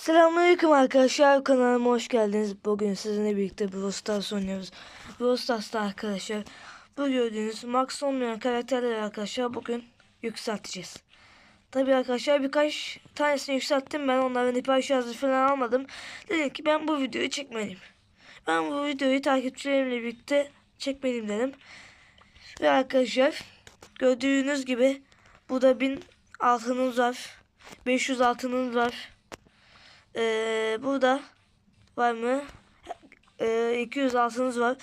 Selamünaleyküm arkadaşlar kanalıma hoş geldiniz. Bugün sizinle birlikte Brawl Stars oynuyoruz. Brawl Stars'ta arkadaşlar bu gördüğünüz max olmayan karakterleri arkadaşlar bugün yükselteceğiz. Tabi arkadaşlar birkaç tanesini yükselttim ben onların hiper şarjı falan almadım. Dedim ki ben bu videoyu çekmeliyim. Ben bu videoyu takipçilerimle birlikte çekmeliyim dedim. Ve arkadaşlar gördüğünüz gibi burada 1000 altınımız var. 500 altınımız var. Ee, burada var mı? Ee, 200 altınız var.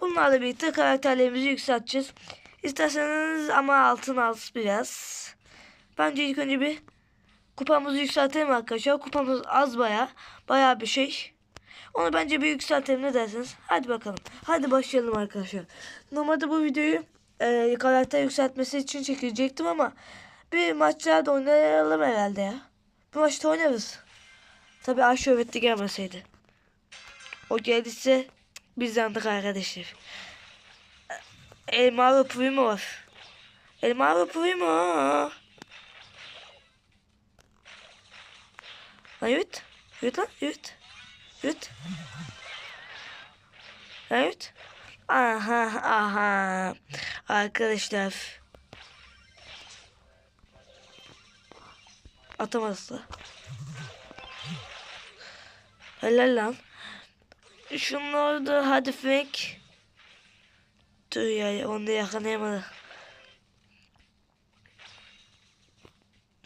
Bunlarla birlikte karakterlerimizi yükselteceğiz. İsterseniz ama altın alt biraz. Bence ilk önce bir kupamızı yükseltelim arkadaşlar. Kupamız az baya. Baya bir şey. Onu bence bir yükseltelim ne dersiniz? Hadi bakalım. Hadi başlayalım arkadaşlar. Normalde bu videoyu e, karakter yükseltmesi için çekecektim ama bir maçlarda da oynayalım herhalde ya. Bu maçta oynarız. Tabi öğretti gelmeseydi. O geldiyse biz yandık arkadaşlar. Elmalı Primo. Elmalı Primo. Lan yürüt. Yürüt lan yürüt. Yürüt. Lan yürüt. Aha aha. Arkadaşlar. Atamazsa. Helal lan. Şunlar da hadi Frank. Dur ya onu da yakalayamadı.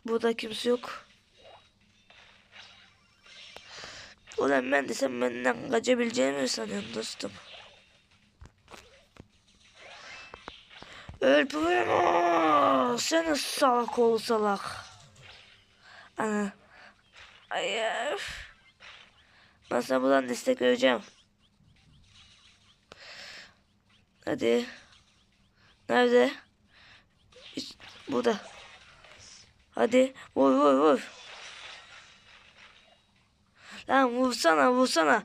Burada kimse yok. Ulan ben de sen benden kaçabileceğimi mi sanıyorsun dostum? Öl Primo! Sen salak ol salak. Ana. Ay. Ben sana buradan destek vereceğim. Hadi. Nerede? İşte burada. Hadi. Vur vur vur. Lan vursana vursana.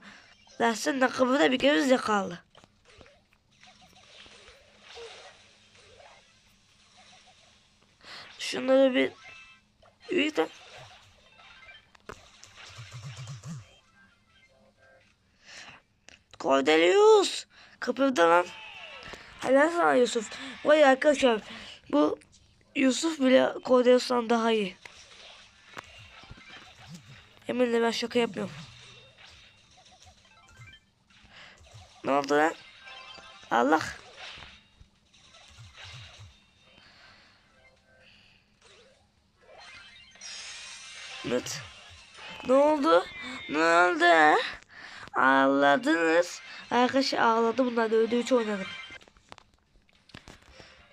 Lan sen de kapıda bir kere kaldı. Şunları bir... İyi Cordelius. Kapıda lan. Helal sana Yusuf. Vay arkadaşlar. Bu Yusuf bile Cordelius'tan daha iyi. Eminle ben şaka yapmıyorum. Ne oldu lan? Allah. Evet. Ne oldu? Ne oldu? Ağladınız. Arkadaşlar ağladı bunlar da öldü 3 oynadım.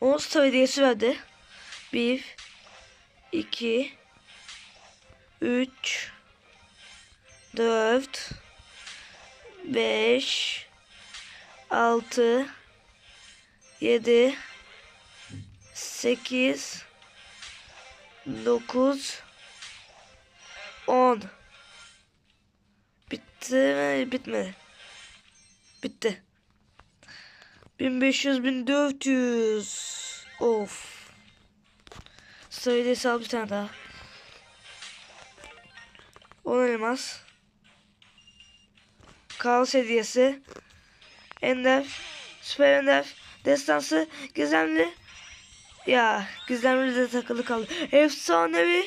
10 story hediyesi verdi. 1 2 3 4 5 6 7 8 9 10 Bitti mi? Bitmedi. Bitti. 1500 1400 Of. Sayıda al bir tane daha. 10 elmas. Kaos hediyesi. Ender. Süper Ender. Destansı. Gizemli. Ya gizemli de takılı kaldı. Efsanevi.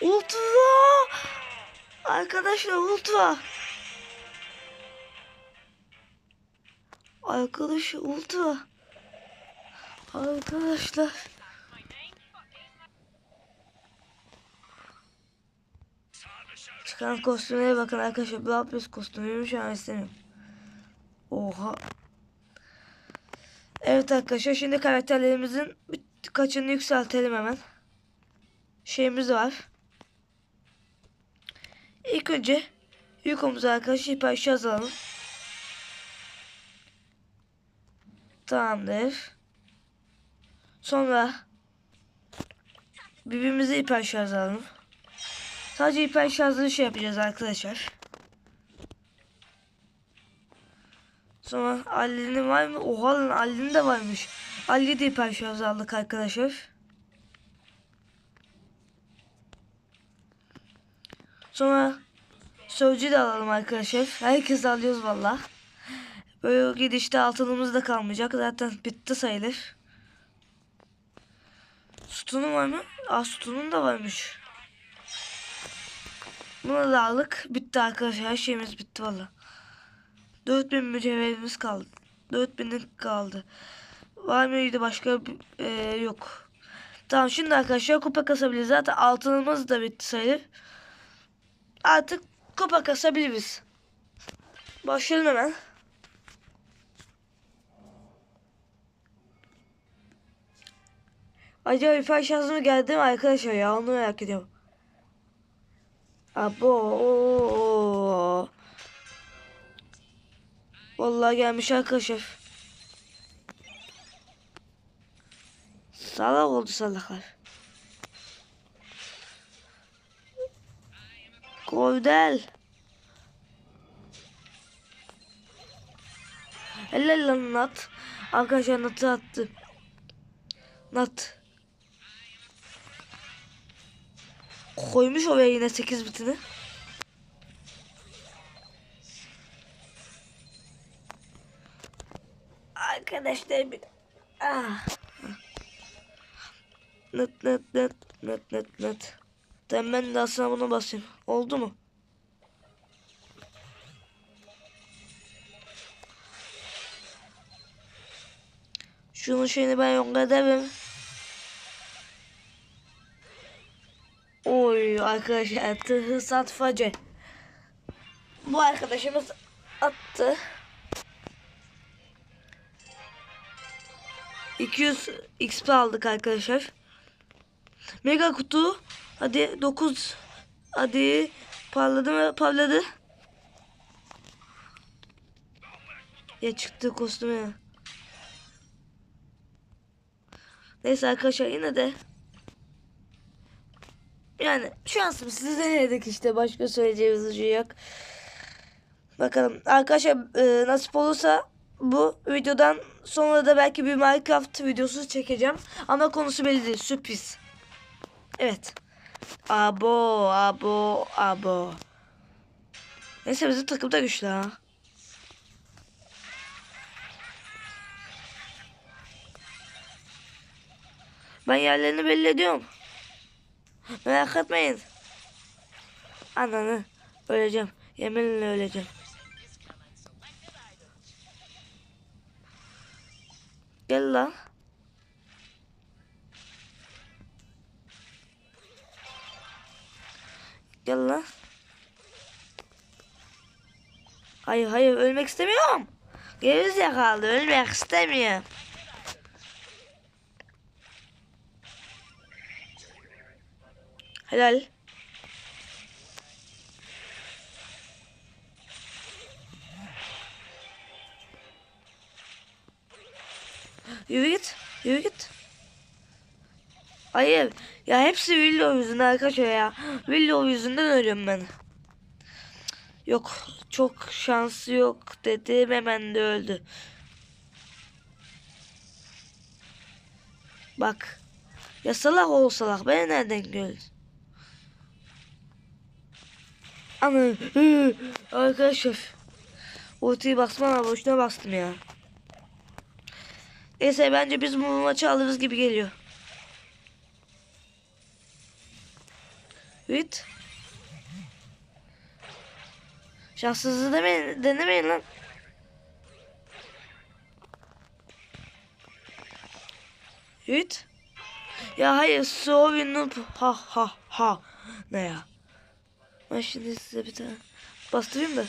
Ultra. Arkadaşlar ultra. Arkadaşlar ultra. Arkadaşlar. Çıkan kostümlere bakın arkadaşlar. Bu yapıyoruz kostümümü şu an istemiyorum. Oha. Evet arkadaşlar şimdi karakterlerimizin kaçını yükseltelim hemen. Şeyimiz var. İlk önce yükümüzü arkadaşlar hiper şarj alalım. Tamamdır. Sonra birbirimize hiper şarj alalım. Sadece hiper şarjlı şey yapacağız arkadaşlar. Sonra Ali'nin var mı? Oha lan Ali'nin de varmış. Ali de hiper şarj aldık arkadaşlar. Sonra Sözcü de alalım arkadaşlar. Herkes alıyoruz valla. Böyle gidişte altınımız da kalmayacak. Zaten bitti sayılır. Sütunun var mı? Aa sütunun da varmış. Bunu da aldık. Bitti arkadaşlar. Her şeyimiz bitti valla. 4000 mücevherimiz kaldı. 4000'lik kaldı. Var mıydı başka bir- e, yok. Tamam şimdi arkadaşlar kupa kasabiliriz. Zaten altınımız da bitti sayılır. Artık kupa kasabiliriz. Başlayalım hemen. Acaba bir şansı mı geldi mi arkadaşlar ya onu merak ediyorum. Abo. Vallahi gelmiş arkadaşlar. Salak oldu salaklar. Kovdel. Helal lan Nat. Arkadaşlar Nat'ı attı. Nat. Koymuş oraya yine 8 bitini. Arkadaşlar bir... Ah. Nat nat nat nat nat nat. Tamam ben de aslında buna basayım. Oldu mu? Şunun şeyini ben yok ederim. Oy arkadaşlar tıhı satfacı. Bu arkadaşımız attı. 200 XP aldık arkadaşlar. Mega kutu. Hadi 9. Hadi parladı mı? Parladı. Ya çıktı kostümü ya. Neyse arkadaşlar yine de yani şansımız size denedik işte başka söyleyeceğimiz bir şey yok. Bakalım arkadaşlar e, nasip olursa bu videodan sonra da belki bir Minecraft videosu çekeceğim. Ama konusu belli değil sürpriz. Evet. Abo abo abo. Neyse bizim takım da güçlü ha. Ben yerlerini belli ediyorum. Merak etmeyin. Ananı öleceğim. Yeminle öleceğim. Gel lan. Hayır hayır ölmek istemiyorum. Gerizekalı ölmek istemiyorum. Helal. Yürü git. Yürü git. Hayır. Ya hepsi Willow yüzünden arkadaşlar ya. Willow yüzünden ölüyorum ben. Yok. Çok şansı yok dedim hemen de öldü. Bak. Ya salak ol salak. Beni nereden gördün? Ana. Arkadaşlar. Ultiyi basmana boşuna bastım ya. Neyse bence biz bu maçı alırız gibi geliyor. Evet. Şanssızlığı demeyin, denemeyin lan. Evet. Ya hayır soğuyunup ha ha ha. Ne ya? Ben şimdi size bir tane bastırayım da.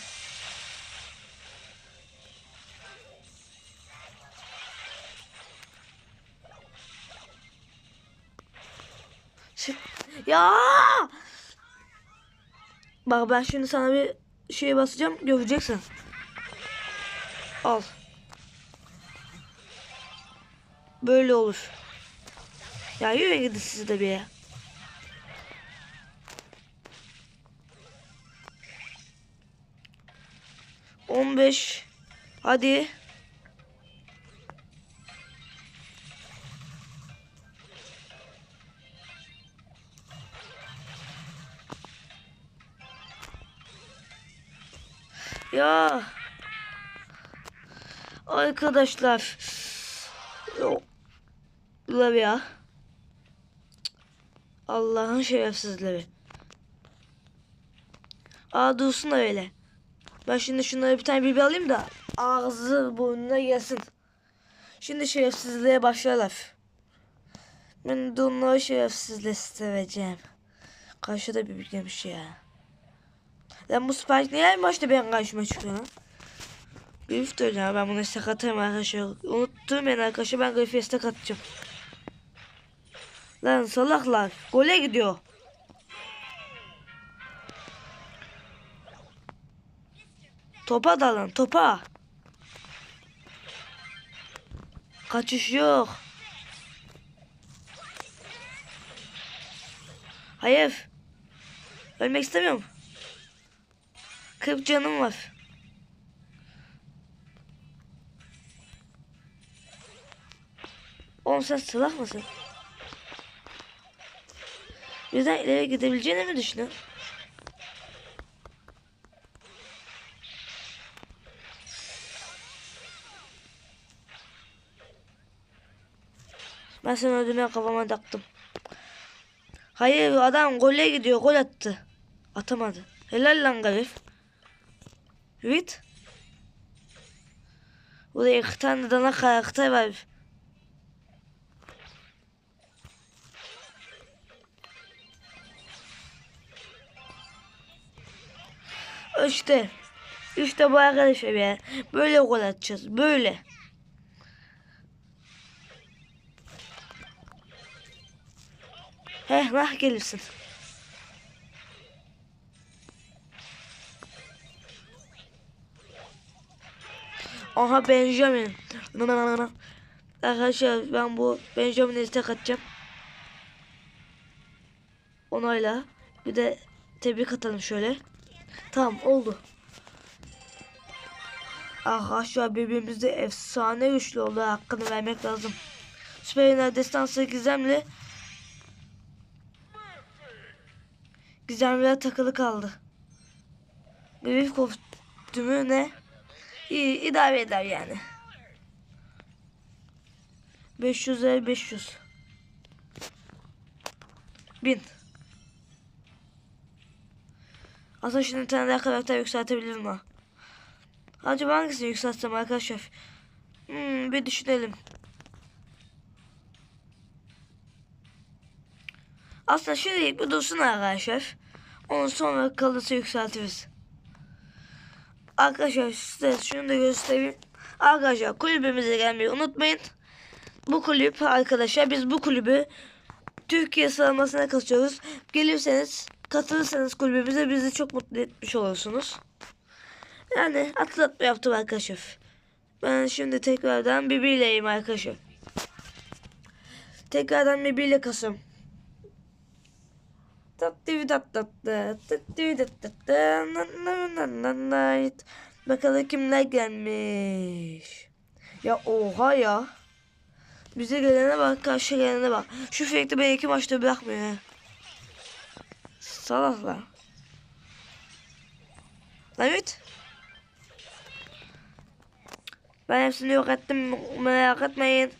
Çık. Ya! Bak ben şimdi sana bir şey basacağım göreceksin. Al. Böyle olur. Ya yürü gidin siz de bir ya. On beş. Hadi. Ya. Arkadaşlar. Yok. Ya. Allah'ın şerefsizleri. Aa dursun da öyle. Ben şimdi şunları bir tane biber alayım da ağzı burnuna yesin. Şimdi şerefsizliğe başlarlar. Ben de onları şerefsizleştireceğim. Karşıda bir bilgemiş ya. Lan bu Spike niye en başta benim karşıma çıkıyor lan? Grif de ya ben bunu istek atarım arkadaşlar. Unuttum beni arkadaşlar ben Grif'e istek atacağım. Lan salaklar gole gidiyor. Topa dalın topa. Kaçış yok. Hayır. Ölmek istemiyorum. 40 canım var. Oğlum sen salak mısın? Birden ileri gidebileceğini mi düşünüyorsun? Ben seni öldürmeye kafama taktım. Hayır adam gole gidiyor gol attı. Atamadı. Helal lan Garif. Evet. Burada iki tane dana karakter var. İşte. İşte bu arkadaşlar ya. Böyle gol atacağız. Böyle. Heh nah gelirsin. Aha Benjamin. Arkadaşlar ben bu Benjamin'e istek atacağım. Onayla. Bir de tebrik atalım şöyle. Tamam oldu. Arkadaşlar birbirimizde efsane güçlü oldu. Hakkını vermek lazım. Süper Destansı Gizemli Gizemliler takılı kaldı. Grif kostümü ne? İyi idare eder yani. 500 lira 500. 1000. Aslında şimdi bir tane daha karakter yükseltebilirim ha. Acaba hangisini yükseltsem arkadaşlar? Hmm, bir düşünelim. Aslında şimdilik bir dursun arkadaşlar. Onu sonra kalırsa yükseltiriz. Arkadaşlar size şunu da göstereyim. Arkadaşlar kulübümüze gelmeyi unutmayın. Bu kulüp arkadaşlar biz bu kulübü Türkiye sıralamasına katıyoruz. Gelirseniz katılırsanız kulübümüze bizi çok mutlu etmiş olursunuz. Yani atlatma yaptım arkadaşlar. Ben şimdi tekrardan birbirleyim arkadaşlar. Tekrardan birbirle kasım. Bakalım kimler gelmiş. Ya oha ya. Bize gelene bak, karşı gelene bak. Şu fekti beni iki maçta bırakmıyor. He. Salaklar. Evet. Ben hepsini yok ettim. Merak etmeyin.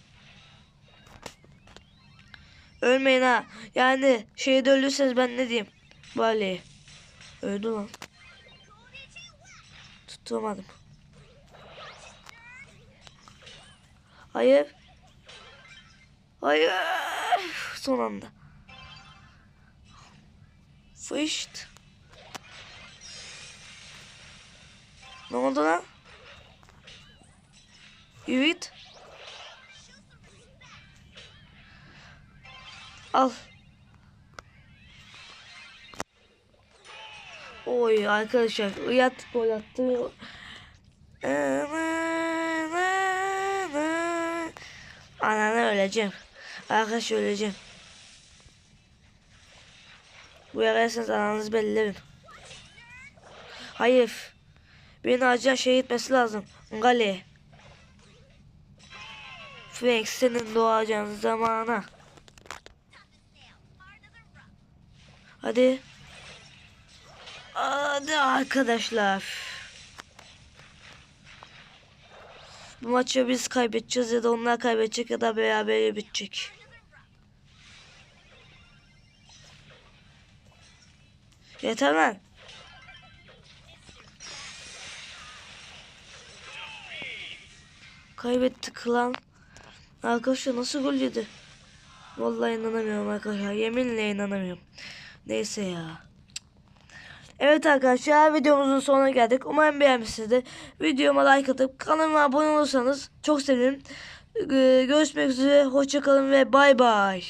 Ölmeyin ha. Yani şeyde ölürseniz ben ne diyeyim? Bali. Öldü lan. Tutamadım. Hayır. Hayır. Son anda. Fışt. Ne oldu lan? Evet. Al. Oy arkadaşlar uyat gol attı. Ananı öleceğim. Arkadaş öleceğim. Bu yaraysanız ananızı belirlerim. Hayır. Beni acilen şey gitmesi lazım. Gale. Frank senin doğacağın zamana. Hadi. Hadi arkadaşlar. Bu maçı biz kaybedeceğiz ya da onlar kaybedecek ya da beraber bitecek. Yeter lan. Kaybettik lan. Arkadaşlar nasıl gol yedi? Vallahi inanamıyorum arkadaşlar. Yeminle inanamıyorum. Neyse ya. Evet arkadaşlar videomuzun sonuna geldik. Umarım beğenmişsinizdir. Videoma like atıp kanalıma abone olursanız çok sevinirim. Görüşmek üzere. Hoşçakalın ve bay bay.